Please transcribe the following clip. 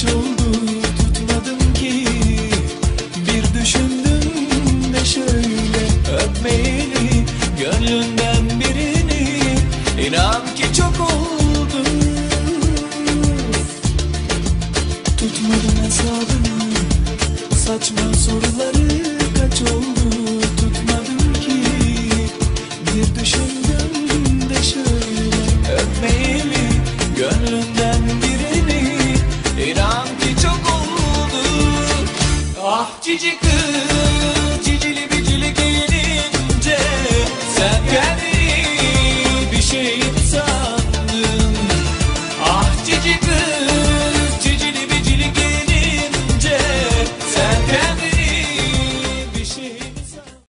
kaç oldu tutmadım ki? Bir düşündüm de şöyle öpmeyeli Gönlünden birini. İnan ki çok oldu Tutmadım hesabını Saçma soruları kaç oldu? Tutmadım ki. Bir düşündüm Ah cici kız cicili bicili gelince Sen kendini bir şey sandın Ah cici kız.